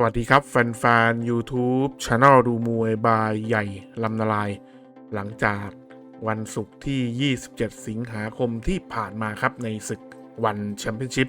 สวัสดีครับ แฟนๆ YouTube Channel ดูมวยบายใหญ่ลำนาลาย หลังจากวันศุกร์ที่ 27 สิงหาคมที่ผ่านมาครับในศึกวันแชมเปี้ยนชิพ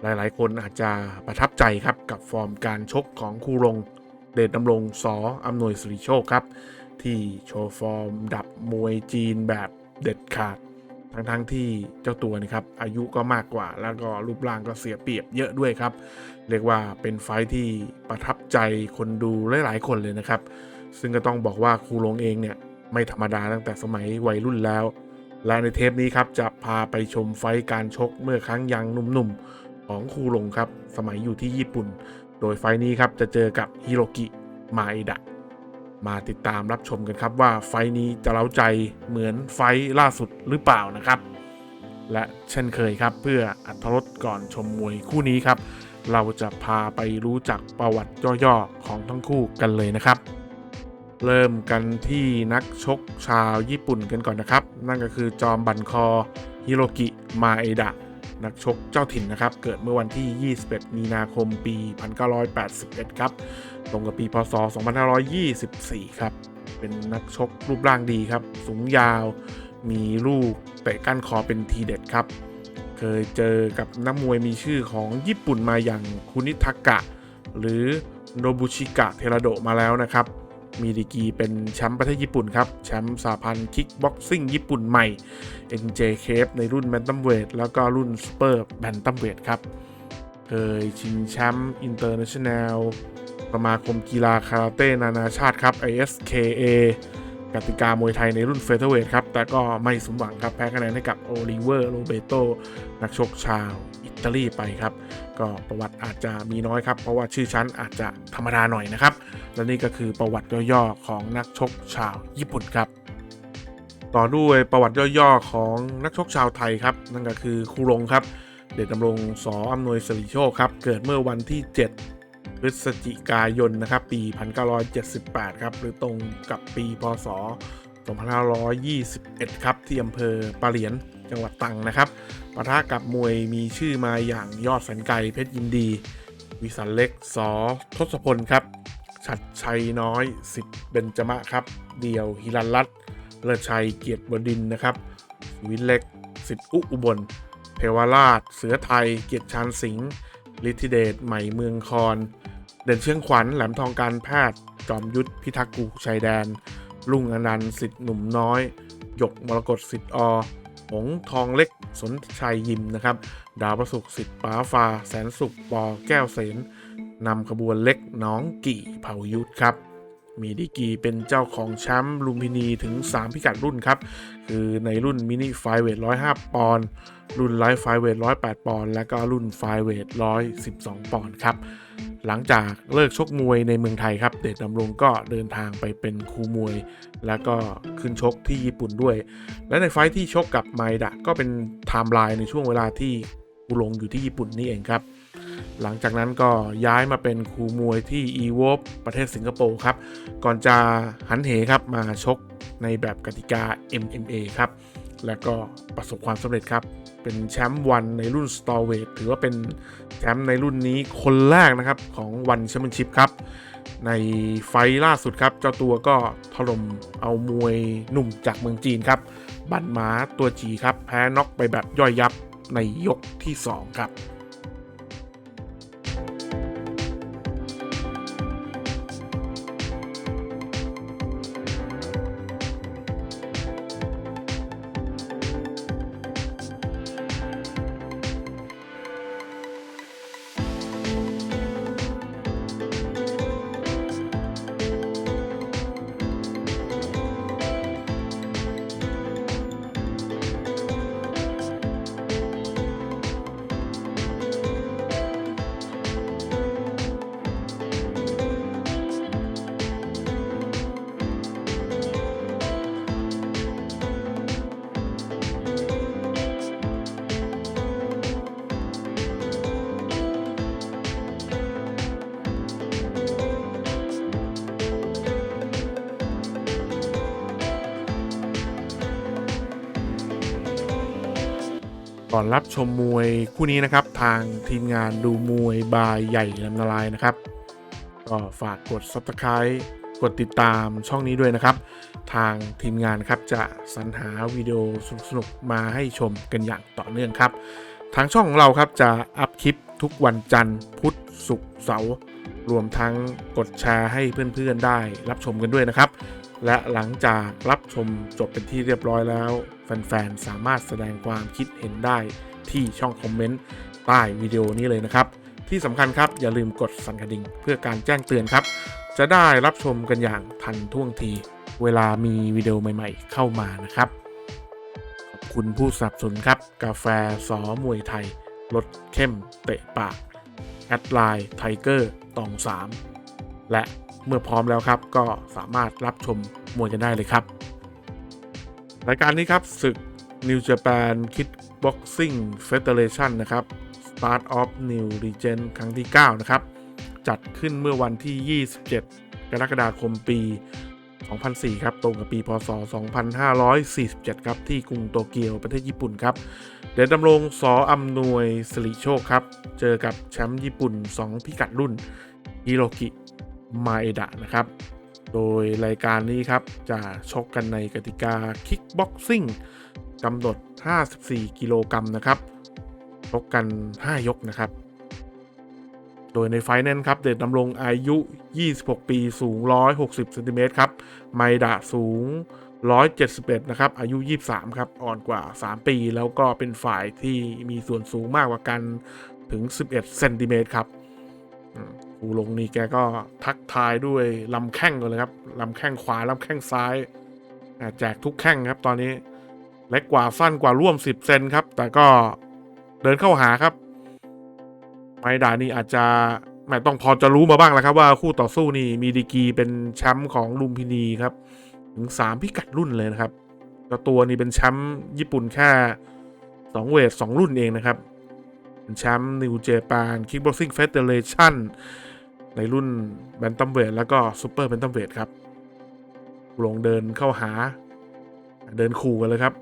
หลายๆ คนอาจจะประทับใจครับกับฟอร์มการชกของคูรง เดชดำรงสออำนวยสุริโชคครับ ที่โชว์ฟอร์มดับมวยจีนแบบเด็ดขาด ทั้งๆที่เจ้าตัวนี่ครับอายุก็มากกว่า แล้วก็รูปร่างก็เสียเปรียบเยอะด้วยครับ เรียกว่าเป็นไฟที่ประทับใจคนดูหลายๆคนเลยนะครับ ซึ่งก็ต้องบอกว่าครูลงเองเนี่ยไม่ธรรมดาตั้งแต่สมัยวัยรุ่นแล้ว และในเทปนี้ครับจะพาไปชมไฟการชกเมื่อครั้งยังหนุ่มๆของครูลงครับสมัยอยู่ที่ญี่ปุ่น โดยไฟนี้ครับจะเจอกับฮิโรกิมาเอดะ มาติดตามรับชมกันครับว่าไฟนี้จะเล้าใจเหมือนไฟล่าสุดหรือเปล่านะครับ และเช่นเคยครับเพื่ออัธรสก่อนชมมวยคู่นี้ครับ เราจะพาไปรู้จักประวัติย่อๆของทั้งคู่กันเลยนะครับ เริ่มกันที่นักชกชาวญี่ปุ่นกันก่อนนะครับ นั่นก็คือจอมบันคอฮิโรกิมาเอดะ นักชกเจ้าถิ่นนะครับ เกิดเมื่อวันที่ 21 มีนาคมปี 1981 ครับ ตรงกับปีพศ 2524 ครับ เป็นนักชกรูปร่างดีครับ สูงยาว มีลูกเตะก้านคอเป็นทีเด็ดครับ เคยเจอกับนักมวยมีชื่อของญี่ปุ่นมาอย่างคุนิทากะ หรือโนบุชิกะเทราโดมาแล้วนะครับ มีดีกีเป็นแชมป์ประเทศญี่ปุ่นครับ แชมป์สาพันธ์คิกบ็อกซิ่งญี่ปุ่นใหม่ NJK ในรุ่นแบนตัมเวทแล้วก็รุ่นซูเปอร์แบนตัมเวทครับเคยชิงแชมป์อินเตอร์เนชั่นแนลสมาคมกีฬาคาราเต้นานาชาติครับ ISKA กติกามวยไทยในรุ่นเฟเธอร์เวทครับ แต่ก็ไม่สมหวังครับ แพ้คะแนนให้กับโอลิเวอร์โรเบโตนักชกชาวอิตาลีไปครับ ก็ประวัติอาจจะมีน้อยครับ เพราะว่าชื่อชั้นอาจจะธรรมดาหน่อยนะครับ และนี่ก็คือประวัติย่อๆของนักชกชาวญี่ปุ่นครับ ต่อด้วยประวัติย่อๆของนักชกชาวไทยครับ นั่นก็คือครูรงครับ เดชดำรงสออำนวยสิริโชคครับ เกิดเมื่อวันที่ 7 พฤศจิกายนนะครับ ปี 1978 ครับ หรือตรงกับปีพศ 2521 ครับ ที่อำเภอปาเหลียนจังหวัดตรังนะครับปะทะกับมวยมีชื่อมาอย่างยอดแสนไกลเพชรยินดี วิสันเล็กสอทศพลครับ ชัดชัยน้อยสิทธิ์เบญจมะครับ เดี่ยวฮิรันรัตน์เลิศชัยเกียรติบดินนะครับวินเล็กสิทธิ์อุอุบลเทวราช เสือไทย เกียรติชานสิงห์ฤทธิเดชใหม่เมืองคอน เด่นเชียงขวัญแหลมทองการแพทย์ จอมยุทธพิทักษ์กูชายแดน ลุงอนันต์สิทธิ์หนุ่มน้อยหยกมรกตสิทธิ์อหงทองเล็กสนชัยยิมนะครับ ดาวประสุขสิทธิ์ป้าฟ้าแสนสุขปอแก้วเสนนำขบวนเล็กน้องกี่เผ่ายุทธครับ มีดีกีเป็นเจ้าของแชมป์ลุมพินีถึง 3 พิกัดรุ่นครับ คือในรุ่นมินิไฟเวท105 ปอนด์รุ่นไลฟ์ไฟเวท108 ปอนด์และก็รุ่นไฟเวท112 ปอนด์ครับ หลังจากเลิกชกมวยในเมืองไทยครับ เดชดำรงก็เดินทางไปเป็นครูมวย แล้วก็ขึ้นชกที่ญี่ปุ่นด้วย และในไฟท์ที่ชกกับไมดะก็เป็นไทม์ไลน์ในช่วงเวลาที่กูลงอยู่ที่ญี่ปุ่นนี่เองครับ หลังจากนั้นก็ย้ายมาเป็นครูมวยที่ e w o p ประเทศสิงคโปร์ครับ ก่อนจะหันเหครับมาชกในแบบกติกา MMA ครับ แล้วก็ประสบความสำเร็จครับ เป็นแชมป์วันในรุ่น s t o r w e i g h t ถือว่าเป็นแชมป์ในรุ่นนี้คนแรกนะครับของวันแชมเปี้ยนชิพครับในไฟล์ล่าสุดครับ เจ้าตัวก็ถล่มเอามวยหนุ่มจากเมืองจีนครับ บันหมาตัวจีครับ แพ้น็อกไปแบบย่อยยับในยกที่ 2 ครับ ก่อนรับชมมวยคู่นี้นะครับ ทางทีมงานดูมวยบายใหญ่ลำนาลายนะครับ ก็ฝากกด Subscribe กดติดตามช่องนี้ด้วยนะครับ ทางทีมงานครับจะสรรหาวิดีโอสนุกๆมาให้ชมกันอย่างต่อเนื่องครับ ทางช่องของเราครับจะอัพคลิปทุกวันจันทร์ พุธศุกร์เสาร์รวมทั้งกดแชร์ให้เพื่อนๆได้รับชมกันด้วยนะครับ และหลังจากรับชมจบเป็นที่เรียบร้อยแล้ว แฟนๆ สามารถแสดงความคิดเห็นได้ที่ช่องคอมเมนต์ใต้วิดีโอนี้เลยนะครับ ที่สำคัญครับอย่าลืมกดสั่นกระดิ่งเพื่อการแจ้งเตือนครับ จะได้รับชมกันอย่างทันท่วงที เวลามีวิดีโอใหม่ ๆ เข้ามานะครับ ขอบคุณผู้สนับสนุนครับ กาแฟสอมวยไทยรสเข้มเตะปากแอดไลน์ไทเกอร์ตอง 3 และ เมื่อพร้อมแล้วครับ ก็สามารถรับชมมวยกันได้เลยครับ รายการนี้ครับศึก New Japan Kickboxing Federation นะครับ Start of New Legend ครั้งที่ 9 นะครับ จัดขึ้นเมื่อวันที่ 27 กรกฎาคมปี 2004 ครับ ตรงกับปี พศ 2547 ครับ ที่กรุงโตเกียวประเทศญี่ปุ่นครับ เดชดำรงสออำนวยสิริโชคครับ เจอกับแชมป์ญี่ปุ่น 2 พิกัดรุ่นฮิโรกิ มาเอดะนะครับ โดยรายการนี้ครับ จะชกกันในกติกาคิกบ็อกซิ่งกำหนด 54 กิโลกรัมนะครับชกกัน 5 ยกนะครับ โดยในไฟล์นั้นครับ เดชดำรงอายุ 26 ปี สูง 160เซนติเมตรครับ ไมดะสูง 171 นะครับ อายุ 23 ครับ อ่อนกว่า 3 ปี แล้วก็เป็นฝ่ายที่มีส่วนสูงมากกว่ากันถึง 11 เซนติเมตรครับ ครูลงนี่แกก็ทักทายด้วยลำแข้งกันเลยครับลำแข้งขวาลำแข้งซ้ายแจกทุกแข้งครับตอนนี้เล็กกว่าสั้นกว่าร่วม 10 เซนครับ แต่ก็เดินเข้าหาครับไมดานี่อาจจะแหมต้องพอจะรู้มาบ้างแล้วครับว่าคู่ต่อสู้นี่มีดีกีเป็นแชมป์ของลุมพินีครับ ถึง 3 พิกัดรุ่นเลยนะครับแล้วตัวนี้เป็นแชมป์ญี่ปุ่นแค่2เวท2รุ่นเองนะครับเป็นแชมป์นิวเจแปนคิกบ็อกซิ่งเฟเดเรชั่น ในรุ่นแบนตัมเวทแล้วก็ซูเปอร์แบนตัมเวทครับลงเดินเข้าหา เดินขู่กันเลยครับ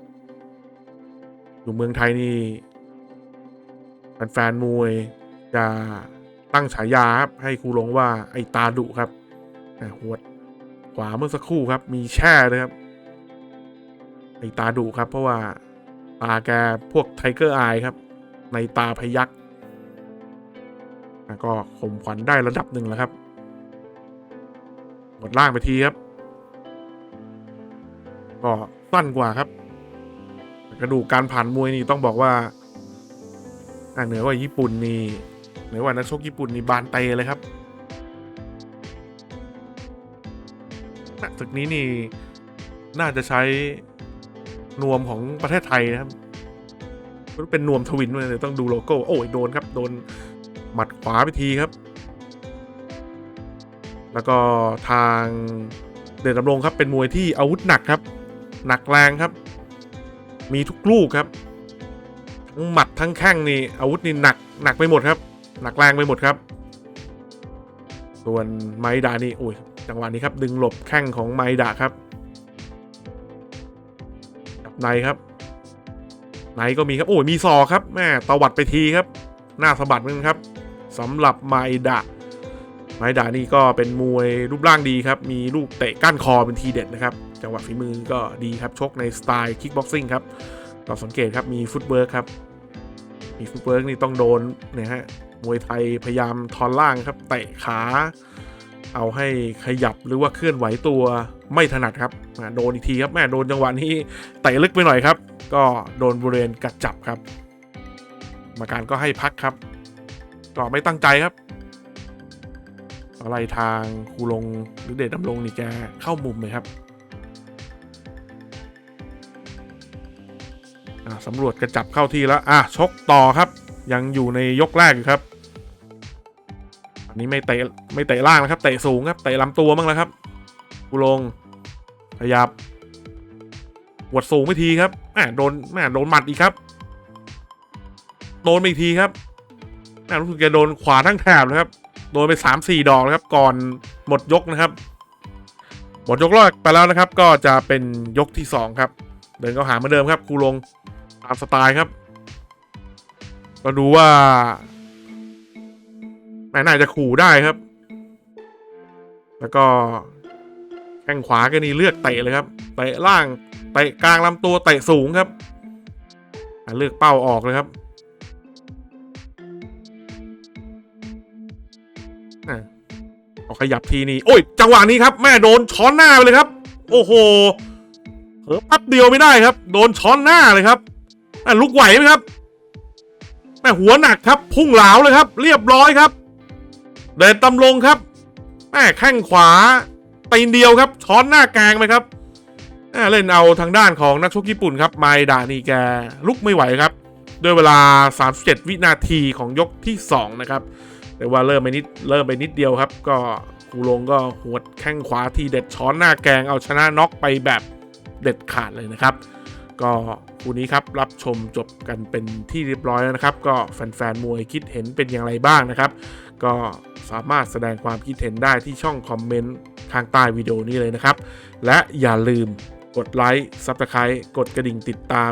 อยู่เมืองไทยนี่แฟนๆมวยจะตั้งฉายาครับให้ครูหลงว่าไอตาดุครับหัวดขวาเมื่อสักครู่ครับ มีแช่เลยครับไอตาดุครับ เพราะว่าตาแกพวกไทเกอร์อายครับ ในตาพยัก ก็ข่มขวัญได้ระดับหนึ่งแล้วครับกดล่างไปทีครับ ก็สั้นกว่าครับ กระดูกการผ่านมวยนี่ต้องบอกว่าเหนือกว่าญี่ปุ่นนี่เหนือกว่านักชกญี่ปุ่นนี่บานเตเลยครับศึกนี้นี่น่าจะใช้นวมของประเทศไทยนะครับ เป็นนวมทวินเลยต้องดูโลโก้ โอ้ยโดนครับ โดน มัดขวาไปทีครับ แล้วก็ทางเดชดำรงครับเป็นมวยที่อาวุธหนักครับ หนักแรงครับ มีทุกลูกครับทั้งหมัดทั้งแข้งนี่อาวุธนี่หนักหนักไปหมดครับ หนักแรงไปหมดครับ ส่วนไมดานี่โอ้ยจังหวะนี้ครับ ดึงหลบแข้งของไมดาครับจับในครับในก็มีครับ โอ้ยมีซอกครับแม่ตวัดไปทีครับ หน้าสะบัดนึงครับ สำหรับไมดาไมดานี่ก็เป็นมวยรูปร่างดีครับ มีลูกเตะก้านคอเป็นทีเด็ดนะครับ จังหวะฝีมือก็ดีครับ ชกในสไตล์คิกบ็อกซิ่งครับเราสังเกตครับ มีฟุตเวิร์กครับ มีฟุตเวิร์กนี่ต้องโดนนี่ยฮะ มวยไทยพยายามทอนล่างครับ เตะขา เอาให้ขยับหรือว่าเคลื่อนไหวตัวไม่ถนัดครับ โดนอีกทีครับแม่โดนจังหวะนี้เตะลึกไปหน่อยครับ ก็โดนบริเวณกัดจับครับกรรมการก็ให้พักครับ ก็ไม่ตั้งใจครับ อะไรทางครูลงหรือเดชดำรงนี่แกเข้ามุมเลยครับสำรวจกระจับเข้าที่แล้ว อะ ชกต่อครับ ยังอยู่ในยกแรกอยู่ครับ อันนี้ไม่เตะไม่เตะล่างนะครับ เตะสูงครับ เตะลำตัวบ้างแล้วครับกูลง ขยับหวดสูงไปทีครับแหมโดนแหมโดนหมัดอีกครับ โดนไปอีกทีครับ แหมรู้สึกจะโดนขวาทั้งแถบเลยครับ โดนไปสามสี่ดอกแล้วครับ ก่อนหมดยกนะครับ หมดยกแรกไปแล้วนะครับ ก็จะเป็นยกที่สองครับ เดินเข้าหาเหมือนเดิมครับครูลงตามสไตล์ครับ ก็ดูว่าแม่น่าจะขู่ได้ครับ แล้วก็แข้งขวาก็นี่เลือกเตะเลยครับเตะล่างเตะกลางลำตัวเตะสูงครับเลือกเป้าออกเลยครับ พอขยับทีนี้โอ้ย จังหวะนี้ครับ แม่โดนช้อนหน้าไปเลยครับ โอ้โหเผลอแป๊บเดียวไม่ได้ครับ โดนช้อนหน้าเลยครับอ่ลุกไหวไหมครับแม่หัวหนักครับ พุ่งเหลาเลยครับ เรียบร้อยครับเดินตำลงครับแม่แข้งขวาตีนเดียวครับ ช้อนหน้ากลางไปครับแม่เล่นเอาทางด้านของนักชกญี่ปุ่นครับไมดานีแกลุกไม่ไหวครับ ด้วยเวลา 37 วินาทีของยกที่ 2 นะครับ แต่ว่าเริ่มไปนิดเริ่มไปนิดเดียวครับ ก็คูลงก็หวดแข้งขวาที่เด็ดช้อนหน้าแกงเอาชนะน็อกไปแบบเด็ดขาดเลยนะครับ ก็คู่นี้ครับรับชมจบกันเป็นที่เรียบร้อยแล้วนะครับ ก็แฟนๆมวยคิดเห็นเป็นอย่างไรบ้างนะครับ ก็สามารถแสดงความคิดเห็นได้ที่ช่องคอมเมนต์ข้างใต้วิดีโอนี้เลยนะครับ และอย่าลืมกดไลค์ Subscribe กดกระดิ่งติดตาม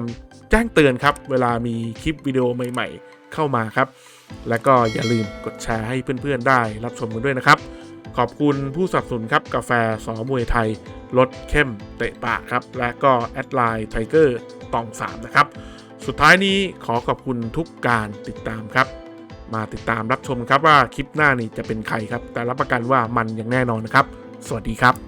แจ้งเตือนครับ เวลามีคลิปวิดีโอใหม่ ๆ เข้ามาครับ และก็อย่าลืมกดแชร์ให้เพื่อนๆได้รับชมกันด้วยนะครับ ขอบคุณผู้สนับสนุนครับกาแฟสอมวยไทยรสเข้มเตะปากครับ และก็แอดไลน์ไทเกอร์ตอง 3 นะครับ สุดท้ายนี้ขอขอบคุณทุกการติดตามครับ มาติดตามรับชมครับว่าคลิปหน้านี้จะเป็นใครครับ แต่รับประกันว่ามันอย่างแน่นอนนะครับ สวัสดีครับ